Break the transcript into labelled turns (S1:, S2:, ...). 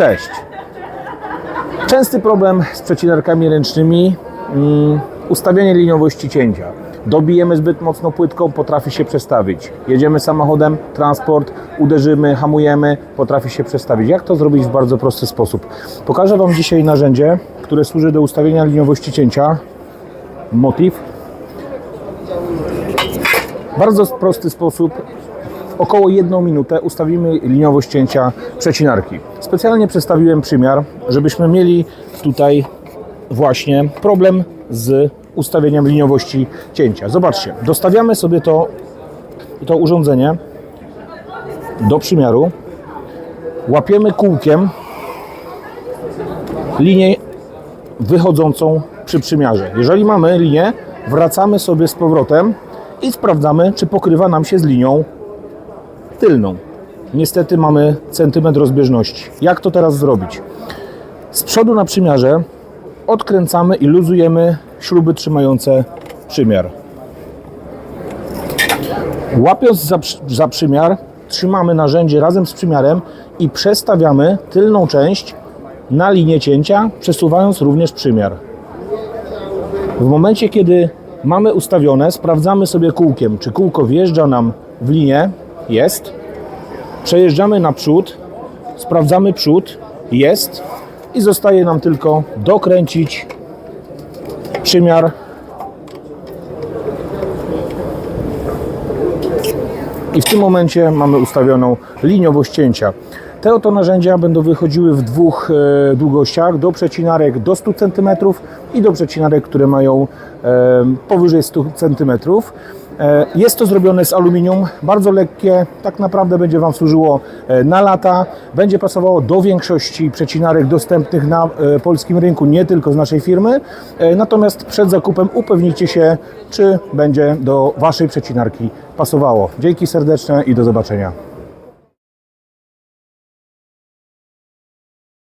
S1: Cześć. Częsty problem z przecinarkami ręcznymi mm, ustawianie liniowości cięcia. Dobijemy zbyt mocno płytką, potrafi się przestawić. Jedziemy samochodem, transport, uderzymy, hamujemy, potrafi się przestawić. Jak to zrobić w bardzo prosty sposób? Pokażę Wam dzisiaj narzędzie, które służy do ustawienia liniowości cięcia. Motiv. Bardzo prosty sposób około jedną minutę ustawimy liniowość cięcia przecinarki. Specjalnie przedstawiłem przymiar, żebyśmy mieli tutaj właśnie problem z ustawieniem liniowości cięcia. Zobaczcie, dostawiamy sobie to, to urządzenie do przymiaru, łapiemy kółkiem linię wychodzącą przy przymiarze. Jeżeli mamy linię, wracamy sobie z powrotem i sprawdzamy, czy pokrywa nam się z linią tylną. Niestety mamy centymetr rozbieżności. Jak to teraz zrobić? Z przodu na przymiarze odkręcamy i luzujemy śruby trzymające przymiar. Łapiąc za, za przymiar, trzymamy narzędzie razem z przymiarem i przestawiamy tylną część na linię cięcia, przesuwając również przymiar. W momencie, kiedy mamy ustawione, sprawdzamy sobie kółkiem, czy kółko wjeżdża nam w linię. Jest. Przejeżdżamy na przód, sprawdzamy przód. Jest. I zostaje nam tylko dokręcić przymiar i w tym momencie mamy ustawioną liniowość cięcia. Te oto narzędzia będą wychodziły w dwóch e, długościach, do przecinarek do 100 cm i do przecinarek, które mają e, powyżej 100 cm. E, jest to zrobione z aluminium, bardzo lekkie, tak naprawdę będzie Wam służyło e, na lata, będzie pasowało do większości przecinarek dostępnych na e, polskim rynku, nie tylko z naszej firmy. Natomiast przed zakupem upewnijcie się, czy będzie do Waszej przecinarki pasowało. Dzięki serdeczne i do zobaczenia.